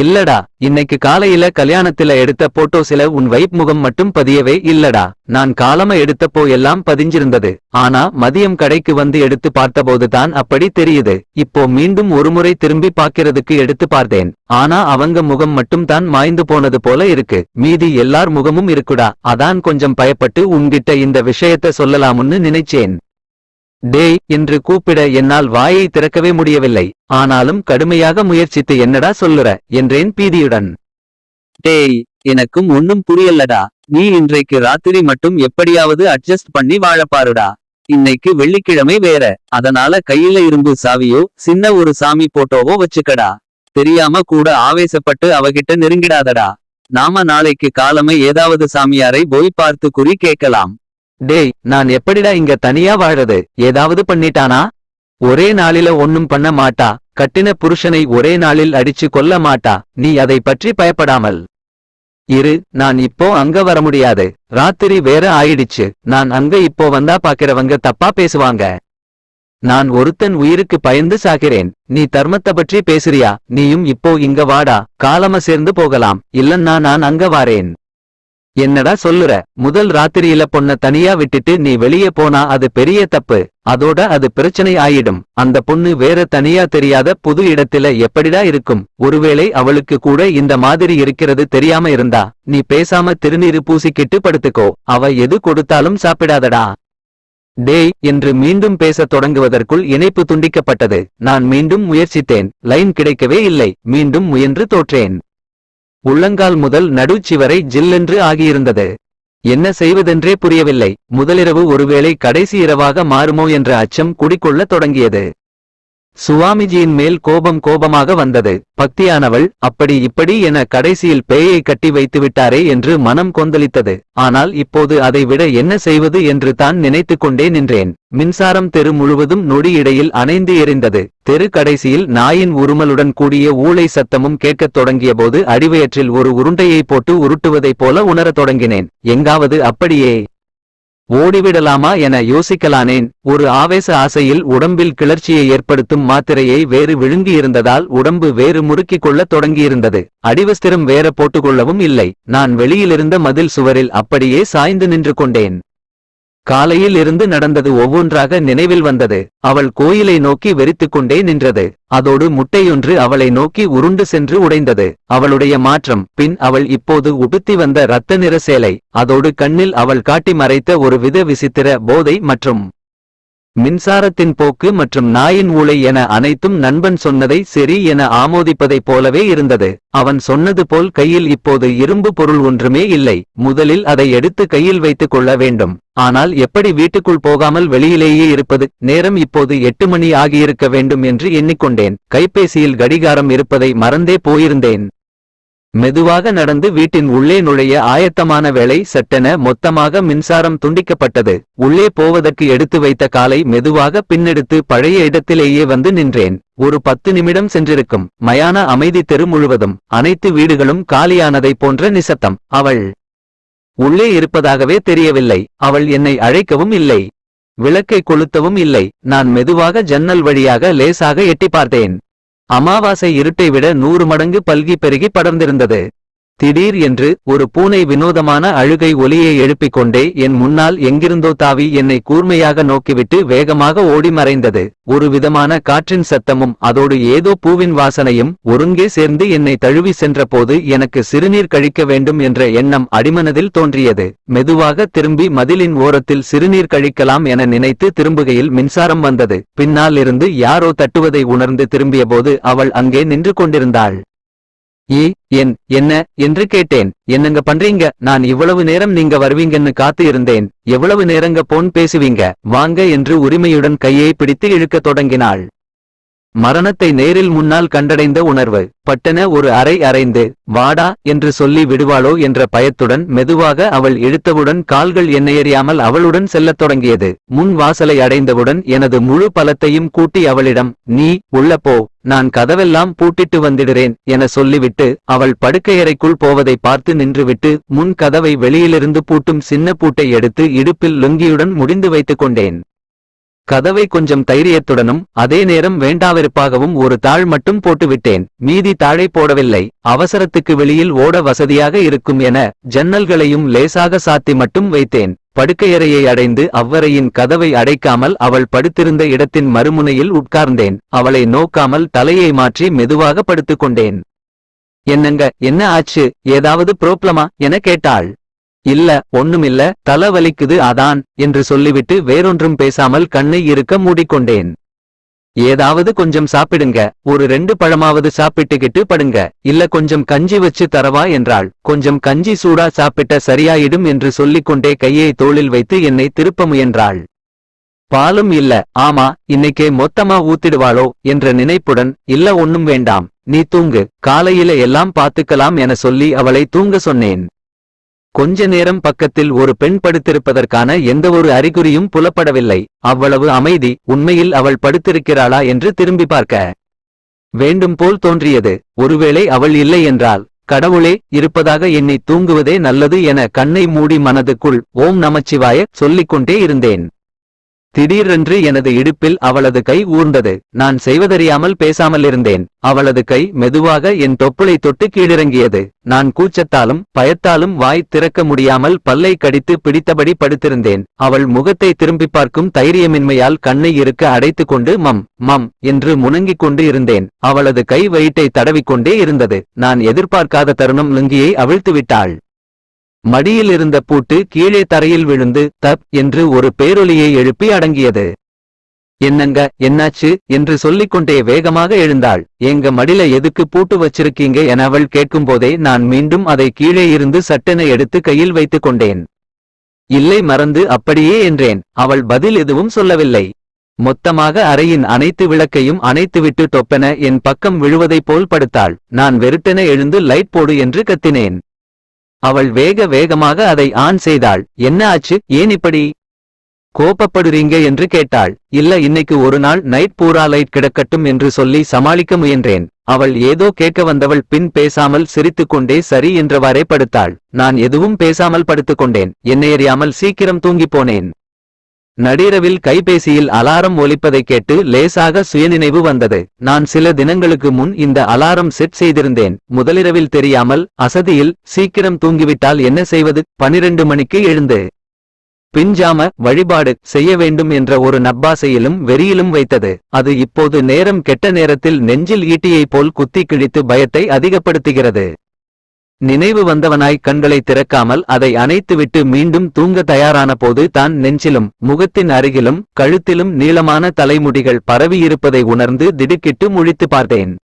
இல்லடா இன்னைக்கு காலையில கல்யாணத்துல எடுத்த போட்டோஸ்ல உன் வைப் முகம் மட்டும் பதியவே இல்லடா. நான் காலம எடுத்தப்போ எல்லாம் பதிஞ்சிருந்தது. ஆனா மதியம் கடைக்கு வந்து எடுத்து பார்த்தபோது தான் அப்படி தெரியுது. இப்போ மீண்டும் ஒருமுறை திரும்பி பார்க்கிறதுக்கு எடுத்து பார்த்தேன். ஆனா அவங்க முகம் மட்டும் தான் மாய்ந்து போனது போல இருக்கு. மீதி எல்லார் முகமும் இருக்குடா. அதான் கொஞ்சம் பயப்பட்டு உன்கிட்ட இந்த விஷயத்த சொல்லலாம்னு நினைச்சேன். டேய் என்று கூப்பிட என்னால் வாயை திறக்கவே முடியவில்லை. ஆனாலும் கடுமையாக முயற்சித்து என்னடா சொல்லுற என்றேன் பீதியுடன். டேய் எனக்கும் ஒன்னும் புரியலடா. நீ இன்றைக்கு ராத்திரி மட்டும் எப்படியாவது அட்ஜஸ்ட் பண்ணி வாழப்பாருடா. இன்னைக்கு வெள்ளிக்கிழமை வேற. அதனால கையில இரும்பு சாவியோ சின்ன ஒரு சாமி போட்டோவோ வச்சுக்கடா. தெரியாம கூட ஆவேசப்பட்டு அவகிட்ட நெருங்கிடாதடா. நாம நாளைக்கு காலமே ஏதாவது சாமியாரை போய் பார்த்து குறி கேட்கலாம். டேய் நான் எப்படிடா இங்க தனியா வாழறது? ஏதாவது பண்ணிட்டானா? ஒரே நாளில ஒன்னும் பண்ண மாட்டா. கட்டின புருஷனை ஒரே நாளில் அடிச்சு கொல்ல மாட்டா. நீ அதை பற்றி பயப்படாமல் இரு. நான் இப்போ அங்க வர முடியாது. ராத்திரி வேற ஆயிடுச்சு. நான் அங்க இப்போ வந்தா பாக்கிறவங்க தப்பா பேசுவாங்க. நான் ஒருத்தன் உயிருக்கு பயந்து சாகிறேன். நீ தர்மத்தை பற்றி பேசுறியா? நீயும் இப்போ இங்க வாடா. காலம சேர்ந்து போகலாம். இல்லன்னா நான் அங்க வாரேன். என்னடா சொல்லுற? முதல் ராத்திரியில பொண்ண தனியா விட்டுட்டு நீ வெளியே போனா அது பெரிய தப்பு. அதோட அது பிரச்சனை ஆயிடும். அந்த பொண்ணு வேற தனியா தெரியாத புது இடத்துல எப்படிடா இருக்கும்? ஒருவேளை அவளுக்கு கூட இந்த மாதிரி இருக்கிறது தெரியாம இருந்தா நீ பேசாம திருநீரு பூசிக்கிட்டு படுத்துக்கோ. அவ எது கொடுத்தாலும் சாப்பிடாதடா. டேய் என்று மீண்டும் பேசத் தொடங்குவதற்குள் இணைப்பு துண்டிக்கப்பட்டது. நான் மீண்டும் முயற்சித்தேன். லைன் கிடைக்கவே இல்லை. மீண்டும் முயன்று தோற்றேன். உள்ளங்கால் முதல் நடுச்சிவரை ஜில்லென்று ஆகியிருந்தது. என்ன செய்வதென்றே புரியவில்லை. முதலிரவு ஒருவேளை கடைசி இரவாக மாறுமோ என்ற அச்சம் குடிக்கொள்ளத் தொடங்கியது. சுவாமிஜியின் மேல் கோபம் கோபமாக வந்தது. பக்தியானவள் அப்படி இப்படி என கடைசியில் பேயை கட்டி வைத்து விட்டாரே என்று மனம் கொந்தளித்தது. ஆனால் இப்போது அதை விட என்ன செய்வது என்று தான் நினைத்து கொண்டே நின்றேன். மின்சாரம் தெரு முழுவதும் நொடியிடையில் அணைந்து எரிந்தது. தெரு கடைசியில் நாயின் உருமலுடன் கூடிய ஊளை சத்தமும் கேட்கத் தொடங்கியபோது அடிவயற்றில் ஒரு உருண்டையை போட்டு உருட்டுவதைப் போல உணரத் தொடங்கினேன். எங்காவது அப்படியே ஓடிவிடலாமா என யோசிக்கலானேன். ஒரு ஆவேச ஆசையில் உடம்பில் கிளர்ச்சியை ஏற்படுத்தும் மாத்திரையை வேறு விழுங்கியிருந்ததால் உடம்பு வேறு முறுக்கிக் கொள்ளத் தொடங்கியிருந்தது. அடிவஸ்திரம் வேற போட்டுக்கொள்ளவும் இல்லை. நான் வெளியிலிருந்த மதில் சுவரில் அப்படியே சாய்ந்து நின்று கொண்டேன். காலையில் இருந்து நடந்தது ஒவ்வொன்றாக நினைவில் வந்தது. அவள் கோயிலை நோக்கி வெறித்துக்கொண்டே நின்றது. அதோடு முட்டையொன்று அவளை நோக்கி உருண்டு சென்று உடைந்தது. அவளுடைய மாற்றம் பின் அவள் இப்போது உடுத்தி வந்த இரத்த நிற சேலை அதோடு கண்ணில் அவள் காட்டி மறைத்த ஒரு வித விசித்திர போதை மற்றும் மின்சாரத்தின் போக்கு மற்றும் நாயின் ஊளை என அனைத்தும் நண்பன் சொன்னதை சரி என ஆமோதிப்பதைப் போலவே இருந்தது. அவன் சொன்னது போல் கையில் இப்போது இரும்பு பொருள் ஒன்றுமே இல்லை. முதலில் அதை எடுத்து கையில் வைத்துக் கொள்ள வேண்டும். ஆனால் எப்படி வீட்டுக்குள் போகாமல் வெளியிலேயே இருப்பது? நேரம் இப்போது எட்டு மணி ஆகியிருக்க வேண்டும் என்று எண்ணிக்கொண்டேன். கைபேசியில் கடிகாரம் இருப்பதை மறந்தே போயிருந்தேன். மெதுவாக நடந்து வீட்டின் உள்ளே நுழைய ஆயத்தமான வேளை சட்டென மொத்தமாக மின்சாரம் துண்டிக்கப்பட்டது. உள்ளே போவதற்கு எடுத்து வைத்த காலை மெதுவாக பின்னெடுத்து பழைய இடத்திலேயே வந்து நின்றேன். ஒரு பத்து நிமிடம் சென்றிருக்கும். மயான அமைதி தெரு முழுவதும். அனைத்து வீடுகளும் காலியானதைப் போன்ற நிசத்தம் அவள் உள்ளே இருப்பதாகவே தெரியவில்லை. அவள் என்னை அழைக்கவும் இல்லை. விளக்கை கொளுத்தவும் இல்லை. நான் மெதுவாக ஜன்னல் வழியாக லேசாக எட்டி பார்த்தேன். அமாவாசை இருட்டை விட நூறு மடங்கு பல்கி பெருகி படர்ந்திருந்தது. திடீர் என்று ஒரு பூனை வினோதமான அழுகை ஒலியை எழுப்பிக் கொண்டே என் முன்னால் எங்கிருந்தோ தாவி என்னை கூர்மையாக நோக்கிவிட்டு வேகமாக ஓடி மறைந்தது. ஒரு விதமான காற்றின் சத்தமும் அதோடு ஏதோ பூவின் வாசனையும் ஒருங்கே சேர்ந்து என்னை தழுவி சென்றபோது எனக்கு சிறுநீர் கழிக்க வேண்டும் என்ற எண்ணம் அடிமனதில் தோன்றியது. மெதுவாக திரும்பி மதிலின் ஓரத்தில் சிறுநீர் கழிக்கலாம் என நினைத்து திரும்புகையில் மின்சாரம் வந்தது. பின்னால் இருந்து யாரோ தட்டுவதை உணர்ந்து திரும்பியபோது அவள் அங்கே நின்று கொண்டிருந்தாள். ஏ என் என்ன என்று கேட்டேன். என்னங்க பண்றீங்க? நான் இவ்வளவு நேரம் நீங்க வருவீங்கன்னு காத்து இருந்தேன். எவ்வளவு நேரங்க போன் பேசுவீங்க? வாங்க என்று உரிமையுடன் கையை பிடித்து இழுக்கத் தொடங்கினாள். மரணத்தை நேரில் முன்னால் கண்டடைந்த உணர்வு. பட்டன ஒரு அறை அறைந்து வாடா என்று சொல்லி விடுவாளோ என்ற பயத்துடன் மெதுவாக அவள் இழுத்தவுடன் கால்கள் என்னையறியாமல் அவளுடன் செல்லத் தொடங்கியது. முன் வாசலை அடைந்தவுடன் எனது முழு பலத்தையும் கூட்டி அவளிடம் நீ உள்ள போ நான் கதவெல்லாம் பூட்டிட்டு வந்திடுறேன் என சொல்லிவிட்டு அவள் படுக்கையறைக்குள் போவதை பார்த்து நின்றுவிட்டு முன் கதவை வெளியிலிருந்து பூட்டும் சின்ன பூட்டை எடுத்து இடுப்பில் லுங்கியுடன் முடிந்து வைத்துக் கொண்டேன். கதவை கொஞ்சம் தைரியத்துடனும் அதே நேரம் வேண்டாவிருப்பாகவும் ஒரு தாள் மட்டும் போட்டுவிட்டேன். மீதி தாழை போடவில்லை. அவசரத்துக்கு வெளியில் ஓட வசதியாக இருக்கும் என ஜன்னல்களையும் லேசாக சாத்தி மட்டும் வைத்தேன். படுக்கையறையை அடைந்து அவ்வறையின் கதவை அடைக்காமல் அவள் படுத்திருந்த இடத்தின் மறுமுனையில் உட்கார்ந்தேன். அவளை நோக்காமல் தலையை மாற்றி மெதுவாக படுத்துக்கொண்டேன். என்னங்க என்ன ஆச்சு? ஏதாவது புரோப்ளமா என கேட்டாள். இல்ல ஒண்ணுமில்ல தல வலிக்குது அதான் என்று சொல்லிவிட்டு வேறொன்றும் பேசாமல் கண்ணை இருக்க மூடிக்கொண்டேன். ஏதாவது கொஞ்சம் சாப்பிடுங்க ஒரு ரெண்டு பழமாவது சாப்பிட்டுக்கிட்டு படுங்க. இல்ல கொஞ்சம் கஞ்சி வச்சு தரவா என்றாள். கொஞ்சம் கஞ்சி சூடா சாப்பிட்ட சரியாயிடும் என்று சொல்லிக்கொண்டே கையை தோளில் வைத்து என்னை திருப்ப முயன்றாள். பாலும் இல்ல ஆமா இன்னைக்கே மொத்தமா ஊத்திடுவாளோ என்ற நினைப்புடன் இல்ல ஒண்ணும் வேண்டாம் நீ தூங்கு காலையில எல்லாம் பாத்துக்கலாம் என சொல்லி அவளை தூங்க சொன்னேன். கொஞ்ச நேரம் பக்கத்தில் ஒரு பெண் படுத்திருப்பதற்கான எந்தவொரு அறிகுறியும் புலப்படவில்லை. அவ்வளவு அமைதி உண்மையில் அவள் படுத்திருக்கிறாளா என்று திரும்பி பார்க்க வேண்டும் போல் தோன்றியது. ஒருவேளை அவள் இல்லை என்றால் கடவுளே இருப்பதாக என்னை தூங்குவதே நல்லது என கண்ணை மூடி மனதுக்குள் ஓம் நமச்சிவாய சொல்லிக்கொண்டே இருந்தேன். திடீரென்று எனது இடுப்பில் அவளது கை ஊர்ந்தது. நான் செய்வதறியாமல் பேசாமல் இருந்தேன். அவளது கை மெதுவாக என் தொப்புளை தொட்டு கீழிறங்கியது. நான் கூச்சத்தாலும் பயத்தாலும் வாய் திறக்க முடியாமல் பல்லை கடித்து பிடித்தபடி படுத்திருந்தேன். அவள் முகத்தை திரும்பி பார்க்கும் தைரியமின்மையால் கண்ணை இருக்க அடைத்துக் கொண்டு மம் மம் என்று முணங்கிக் கொண்டு இருந்தேன். அவளது கை வயிற்றை தடவிக்கொண்டே இருந்தது. நான் எதிர்பார்க்காத தருணம் லுங்கியை அவிழ்த்து விட்டாள் மடியில் இருந்த பூட்டு கீழே தரையில் விழுந்து தப் என்று ஒரு பேரொலியை எழுப்பி அடங்கியது. என்னங்க என்னாச்சு? என்று சொல்லிக்கொண்டே வேகமாக எழுந்தாள். எங்க மடில எதுக்கு பூட்டு வச்சிருக்கீங்க என அவள் கேட்கும்போதே நான் மீண்டும் அதை கீழே இருந்து சட்டென எடுத்து கையில் வைத்துக் கொண்டேன். இல்லை மறந்து அப்படியே என்றேன். அவள் பதில் எதுவும் சொல்லவில்லை. மொத்தமாக அறையின் அனைத்து விளக்கையும் அணைத்துவிட்டு தொப்பென என் பக்கம் விழுவதைப் போல் படுத்தாள். நான் வெறுட்டென எழுந்து லைட் போடு என்று கத்தினேன். அவள் வேக வேகமாக அதை ஆன் செய்தாள். என்ன ஆச்சு? ஏன் இப்படி கோபப்படுறீங்க? என்று கேட்டாள். இல்ல இன்னைக்கு ஒரு நாள் நைட் பூரா லைட் கிடக்கட்டும் என்று சொல்லி சமாளிக்க முயன்றேன். அவள் ஏதோ கேட்க வந்தவள் பின் பேசாமல் சிரித்துக்கொண்டே சரி என்றவாறே படுத்தாள். நான் எதுவும் பேசாமல் படுத்துக்கொண்டேன். என்னை அறியாமல் சீக்கிரம் தூங்கிப் போனேன். நடிரவில் கைபேசியில் அலாரம் ஒலிப்பதை கேட்டு லேசாக சுயநினைவு வந்தது. நான் சில தினங்களுக்கு முன் இந்த அலாரம் செட் செய்திருந்தேன். முதலிரவில் தெரியாமல் அசதியில் சீக்கிரம் தூங்கிவிட்டால் என்ன செய்வது? பனிரெண்டு மணிக்கு எழுந்து பிஞ்சாம வழிபாடு செய்ய வேண்டும் என்ற ஒரு நப்பாசையிலும் வெறியிலும் வைத்தது. அது இப்போது நேரம் கெட்ட நேரத்தில் நெஞ்சில் ஈட்டியைப் போல் குத்தி கிழித்து பயத்தை அதிகப்படுத்துகிறது. நினைவு வந்தவனாய் கண்களை திறக்காமல் அதை அணைத்துவிட்டு மீண்டும் தூங்க தயாரான போது தான் நெஞ்சிலும் முகத்தின் அருகிலும் கழுத்திலும் நீளமான தலைமுடிகள் பரவியிருப்பதை உணர்ந்து திடுக்கிட்டு முழித்து பார்த்தேன்.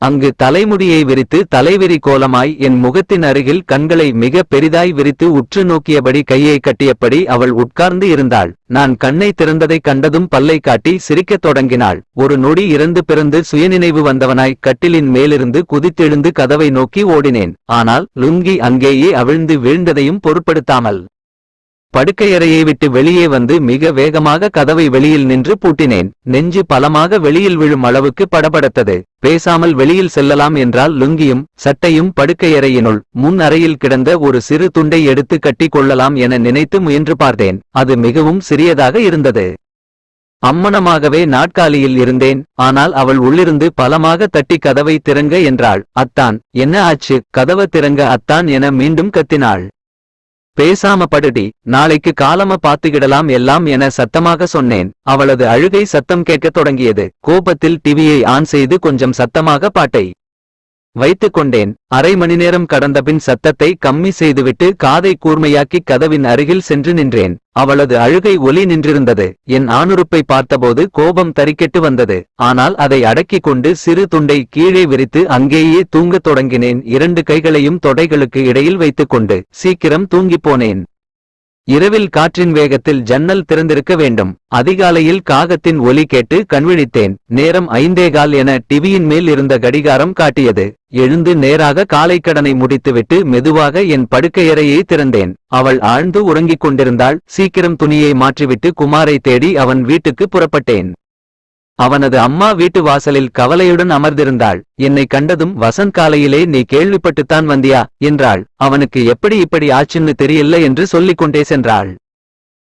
அங்கு தலைமுடியை விரித்து தலைவிரி கோலமாய் என் முகத்தின் அருகில் கண்களை மிக பெரிதாய் விரித்து உற்று நோக்கியபடி கையை கட்டியபடி அவள் உட்கார்ந்து இருந்தாள். நான் கண்ணை திறந்ததைக் கண்டதும் பல்லை காட்டி சிரிக்கத் தொடங்கினாள். ஒரு நொடி இறந்து பிறந்து சுயநினைவு வந்தவனாய் கட்டிலின் மேலிருந்து குதித்தெழுந்து கதவை நோக்கி ஓடினேன். ஆனால் லுங்கி அங்கேயே அவிழ்ந்து வீழ்ந்ததையும் பொருட்படுத்தாமல் படுக்கையறையை விட்டு வெளியே வந்து மிக வேகமாக கதவை வெளியில் நின்று பூட்டினேன். நெஞ்சு பலமாக வெளியில் விழும் அளவுக்கு படபடத்தது. பேசாமல் வெளியில் செல்லலாம் என்றால் லுங்கியும் சட்டையும் படுக்கையறையினுள் முன் அறையில் கிடந்த ஒரு சிறு துண்டை எடுத்து கட்டிக் கொள்ளலாம் என நினைத்து முயன்று பார்த்தேன். அது மிகவும் சிறியதாக இருந்தது. அம்மனமாகவே நாட்காலியில் இருந்தேன். ஆனால் அவள் உள்ளிருந்து பலமாக தட்டி கதவை திறங்க என்றாள். அத்தான் என்ன ஆச்சு? கதவ திறங்க அத்தான் என மீண்டும் கத்தினாள். பேசாம படுடி நாளைக்கு காலம பாத்துக்கிடலாம் எல்லாம் என சத்தமாக சொன்னேன். அவளது அழுகை சத்தம் கேட்கத் தொடங்கியது. கோபத்தில் டிவியை ஆன் செய்து கொஞ்சம் சத்தமாக பாட்டை வைத்துக் கொண்டேன் அரை மணி நேரம் கடந்தபின் சத்தத்தை கம்மி செய்துவிட்டு காதை கூர்மையாக்கி கதவின் அருகில் சென்று நின்றேன். அவளது அழுகை ஒலி நின்றிருந்தது. என் ஆணுறுப்பை பார்த்தபோது கோபம் தறிக்கெட்டு வந்தது. ஆனால் அதை அடக்கிக் கொண்டு சிறு துண்டை கீழே விரித்து அங்கேயே தூங்கத் தொடங்கினேன். இரண்டு கைகளையும் தொடைகளுக்கு இடையில் வைத்துக் கொண்டு சீக்கிரம் தூங்கிப் போனேன். இரவில் காற்றின் வேகத்தில் ஜன்னல் திறந்திருக்க வேண்டும். அதிகாலையில் காகத்தின் ஒலி கேட்டு கண்விழித்தேன். நேரம் ஐந்தேகால் என டிவியின் மேல் இருந்த கடிகாரம் காட்டியது. எழுந்து நேராக காலை கடனை முடித்துவிட்டு மெதுவாக என் படுக்கையறையை திறந்தேன். அவள் ஆழ்ந்து உறங்கிக் கொண்டிருந்தாள். சீக்கிரம் துணியை மாற்றிவிட்டு குமாரை தேடி அவன் வீட்டுக்கு புறப்பட்டேன். அவனது அம்மா வீட்டு வாசலில் கவலையுடன் அமர்ந்திருந்தாள். என்னை கண்டதும் வசந்த் காலையிலே நீ கேள்விப்பட்டுத்தான் வந்தியா? என்றாள். அவனுக்கு எப்படி இப்படி ஆச்சுன்னு தெரியல என்று சொல்லிக் கொண்டே சென்றாள்.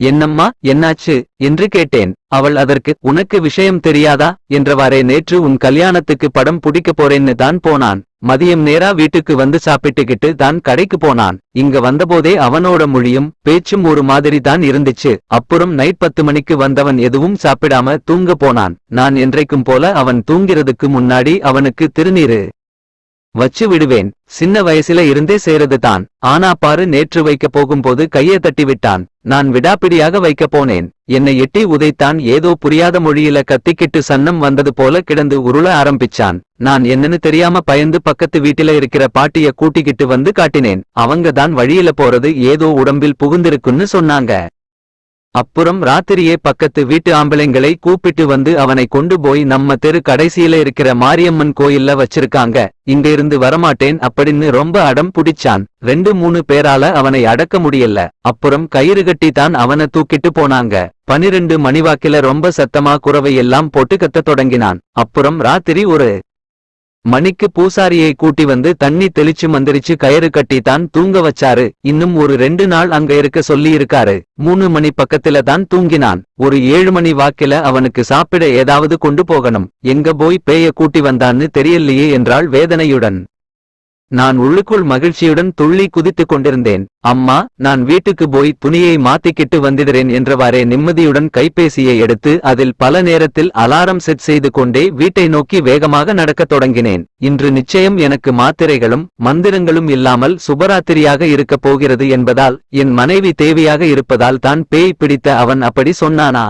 என்னம்மா என்னாச்சு? என்று கேட்டேன். அவள் அதற்கு உனக்கு விஷயம் தெரியாதா? என்றவாறே நேற்று உன் கல்யாணத்துக்கு படம் பிடிக்க போறேன்னு தான் போனான். மதியம் நேரா வீட்டுக்கு வந்து சாப்பிட்டுக்கிட்டு தான் கடைக்கு போனான். இங்க வந்தபோதே அவனோட மொழியும் பேச்சும் ஒரு மாதிரி தான் இருந்துச்சு. அப்புறம் நைட் பத்து மணிக்கு வந்தவன் எதுவும் சாப்பிடாம தூங்க போனான். நான் என்றைக்கும் போல அவன் தூங்கிறதுக்கு முன்னாடி அவனுக்கு திருநீரு வச்சு விடுவேன். சின்ன வயசுல இருந்தே சேரது தான். ஆனா பாரு நேற்று வைக்க போகும்போது கையை தட்டி விட்டான். நான் விடாப்பிடியாக வைக்க போனேன். என்னை எட்டி உதைத்தான் ஏதோ புரியாத மொழியில கத்திக்கிட்டு சன்னம் வந்தது போல கிடந்து உருள ஆரம்பிச்சான். நான் என்னன்னு தெரியாம பயந்து பக்கத்து வீட்டில இருக்கிற பாட்டிய கூட்டிக்கிட்டு வந்து காட்டினேன். அவங்க தான் வழியில போறது ஏதோ உடம்பில் புகுந்திருக்குன்னு சொன்னாங்க. அப்புறம் ராத்திரியே பக்கத்து வீட்டு ஆம்பளைங்களை கூப்பிட்டு வந்து அவனை கொண்டு போய் நம்ம தெரு கடைசியில இருக்கிற மாரியம்மன் கோயில்ல வச்சிருக்காங்க. இங்க இருந்து வரமாட்டேன் அப்படின்னு ரொம்ப அடம் புடிச்சான். ரெண்டு மூணு பேரால அவனை அடக்க முடியல. அப்புறம் கயிறு கட்டி தான் அவனை தூக்கிட்டு போனாங்க. பனிரெண்டு மணிவாக்கில ரொம்ப சத்தமா குறவை எல்லாம் போட்டு கத்த தொடங்கினான். அப்புறம் ராத்திரி ஒரு மணிக்கு பூசாரியை கூட்டி வந்து தண்ணி தெளிச்சு மந்திரிச்சு கயிறு கட்டி தான் தூங்க வச்சாரு. இன்னும் ஒரு ரெண்டு நாள் அங்க இருக்க சொல்லி இருக்காரு மூணு மணி பக்கத்துல தான் தூங்கினான். ஒரு ஏழு மணி வாக்கில அவனுக்கு சாப்பிட ஏதாவது கொண்டு போகணும். எங்க போய் பேய கூட்டி வந்தான்னு தெரியலையே என்றாள் வேதனையுடன். நான் உள்ளுக்குள் மகிழ்ச்சியுடன் துள்ளி குதித்துக் கொண்டிருந்தேன். அம்மா நான் வீட்டுக்கு போய் துணியை மாத்திக்கிட்டு வந்திடுறேன் என்றவாறே நிம்மதியுடன் கைபேசியை எடுத்து அதில் பல நேரத்தில் அலாரம் செட் செய்து கொண்டே வீட்டை நோக்கி வேகமாக நடக்கத் தொடங்கினேன். இன்று நிச்சயம் எனக்கு மாத்திரைகளும் மந்திரங்களும் இல்லாமல் சுபராத்திரியாக இருக்கப் போகிறது என்பதால் என் மனைவி தேவையாக இருப்பதால் தான் பேய் பிடித்த அவன் அப்படி சொன்னானா?